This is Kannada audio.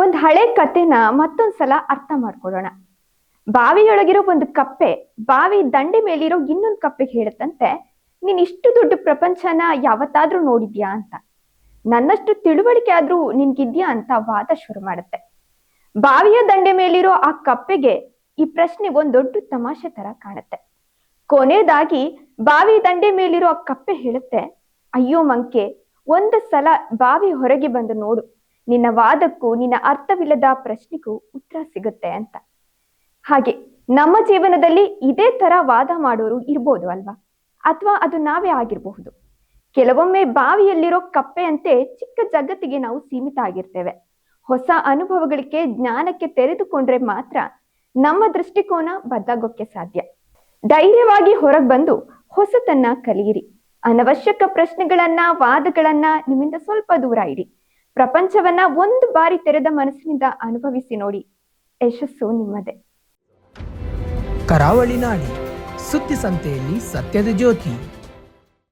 ಒಂದ್ ಹಳೆ ಕತೆನ ಮತ್ತೊಂದ್ಸಲ ಅರ್ಥ ಮಾಡ್ಕೊಳ್ಳೋಣ. ಬಾವಿಯೊಳಗಿರೋ ಒಂದು ಕಪ್ಪೆ, ಬಾವಿ ದಂಡೆ ಮೇಲಿರೋ ಇನ್ನೊಂದು ಕಪ್ಪೆಗೆ ಹೇಳುತ್ತಂತೆ, ನೀನ್ ಇಷ್ಟು ದೊಡ್ಡ ಪ್ರಪಂಚನ ಯಾವತ್ತಾದ್ರೂ ನೋಡಿದ್ಯಾ ಅಂತ. ನನ್ನಷ್ಟು ತಿಳುವಳಿಕೆ ಆದ್ರೂ ನಿನ್ಗಿದ್ಯಾ ಅಂತ ವಾದ ಶುರು ಮಾಡುತ್ತೆ. ಬಾವಿಯ ದಂಡೆ ಮೇಲಿರೋ ಆ ಕಪ್ಪೆಗೆ ಈ ಪ್ರಶ್ನೆ ಒಂದ್ ದೊಡ್ಡ ತಮಾಷೆ ತರ ಕಾಣುತ್ತೆ. ಕೊನೆಯದಾಗಿ ಬಾವಿ ದಂಡೆ ಮೇಲಿರೋ ಆ ಕಪ್ಪೆ ಹೇಳುತ್ತೆ, ಅಯ್ಯೋ ಮಂಕೆ ಒಂದು ಸಲ ಬಾವಿ ಹೊರಗೆ ಬಂದು ನೋಡು. ನಿನ್ನ ವಾದಕ್ಕೂ ನಿನ್ನ ಅರ್ಥವಿಲ್ಲದ ಪ್ರಶ್ನೆಗೂ ಉತ್ತರ ಸಿಗುತ್ತೆ ಅಂತ. ಹಾಗೆ ನಮ್ಮ ಜೀವನದಲ್ಲಿ ಇದೇ ತರ ವಾದ ಮಾಡೋರು ಇರ್ಬೋದು ಅಲ್ವಾ? ಅಥವಾ ಅದು ನಾವೇ ಆಗಿರಬಹುದು. ಕೆಲವೊಮ್ಮೆ ಬಾವಿಯಲ್ಲಿರೋ ಕಪ್ಪೆಯಂತೆ ಚಿಕ್ಕ ಜಗತ್ತಿಗೆ ನಾವು ಸೀಮಿತ ಆಗಿರ್ತೇವೆ. ಹೊಸ ಅನುಭವಗಳಿಗೆ ಜ್ಞಾನಕ್ಕೆ ತೆರೆದುಕೊಂಡ್ರೆ ಮಾತ್ರ ನಮ್ಮ ದೃಷ್ಟಿಕೋನ ಬದಲಾಗೋಕ್ಕೆ ಸಾಧ್ಯ. ಧೈರ್ಯವಾಗಿ ಹೊರಗೆ ಬಂದು ಹೊಸತನ್ನ ಕಲಿಯಿರಿ. ಅನವಶ್ಯಕ ಪ್ರಶ್ನೆಗಳನ್ನ, ವಾದಗಳನ್ನ ನಿಮ್ಮಿಂದ ಸ್ವಲ್ಪ ದೂರ ಇಡಿ. ಪ್ರಪಂಚವನ್ನ ಒಂದು ಬಾರಿ ತೆರೆದ ಮನಸ್ಸಿನಿಂದ ಅನುಭವಿಸಿ ನೋಡಿ. ಯಶಸ್ಸು ನಿಮ್ಮದೇ. ಕರಾವಳಿ ನಾಡಿ ಸುದ್ದಿ ಸಂತೆಯಲ್ಲಿ ಸತ್ಯದ ಜ್ಯೋತಿ.